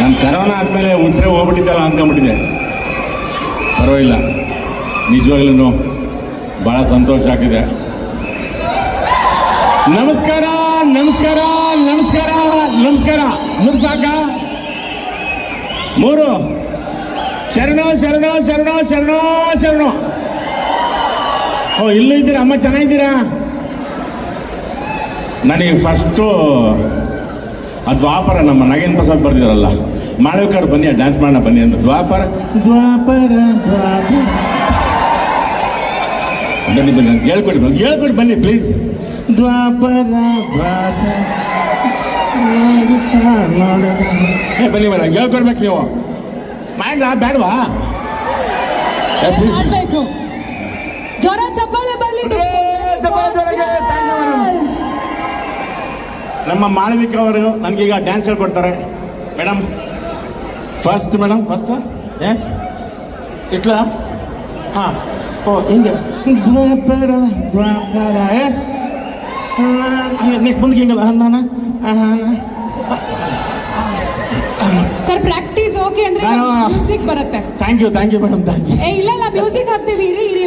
ನಾನು ಕರೋನಾ ಆದಮೇಲೆ ಉಸಿರೇ ಹೋಗ್ಬಿಟ್ಟಿದ್ದಲ್ಲ ಅಂದ್ಕೊಂಬಿಟ್ಟಿದೆ ಪರವಾಗಿಲ್ಲ. ನಿಜವಾಗ್ಲೂ ಭಾಳ ಸಂತೋಷ ಆಗಿದೆ ನಮಸ್ಕಾರ ನಮಸ್ಕಾರ ನಮಸ್ಕಾರ ನಮಸ್ಕಾರ. ಮೂರು ಸಾಕ? ಮೂರು. ಶರಣ ಶರಣ ಶರಣ ಶರಣ ಶರಣ. ಓ, ಇಲ್ಲೂ ಇದ್ದೀರಾ? ಅಮ್ಮ, ಚೆನ್ನಾಗಿದ್ದೀರಾ? ನನಗೆ ಫಸ್ಟು ಆ ದ್ವಾಪರ ನಮ್ಮ ನಾಗೇಂದ್ರ ಪ್ರಸಾದ್ ಬರ್ದಿರಲ್ಲ ಮಾಳವಿಕರ್ ಬನ್ನಿ ಡ್ಯಾನ್ಸ್ ಮಾಡೋಣ ಬನ್ನಿ ಅಂತ. ದ್ವಾಪರ ದ್ವಾಪರ ದ್ವಾಪರ. ಬನ್ನಿ ಬನ್ನಿ ಹೇಳ್ಕೊಡಿ ಬನ್ನಿ ಹೇಳ್ಕೊಡಿ ಬನ್ನಿ ಪ್ಲೀಸ್ ದ್ವಾಪರ ಏ ಬನ್ನಿ ಬನ್ನಿ ಹೇಳ್ಕೊಡ್ಬೇಕು ನೀವು. ಮಾಡ್ಲಾ ಬೇಡವಾ ಜೋರ ಏನ್ ನಮ್ಮ ಮಾಳವಿಕ ಅವರು ನನಗೀಗ ಡ್ಯಾನ್ಸ್ ಹೇಳ್ಕೊಡ್ತಾರೆ. Madam first madam first yes ಇಟ್ಲ? ಹಾಂ ಓ ಹಿಂಗೆ. ಎಸ್ ನೆಕ್ಸ್ಟ್ ಮುಂದೆ ಹಿಂಗಲ್ಲ ನಾನು ಸರ್ ಪ್ರಾಕ್ಟೀಸ್ ಓಕೆ ಅಂದ್ರೆ ಮ್ಯೂಸಿಕ್ ಬರುತ್ತೆ. Thank you thank you madam thank you ಏ ಇಲ್ಲ ಇಲ್ಲ ಮ್ಯೂಸಿಕ್ ಹಾಕ್ತೀವಿ ಇರಿ ಇರಿ.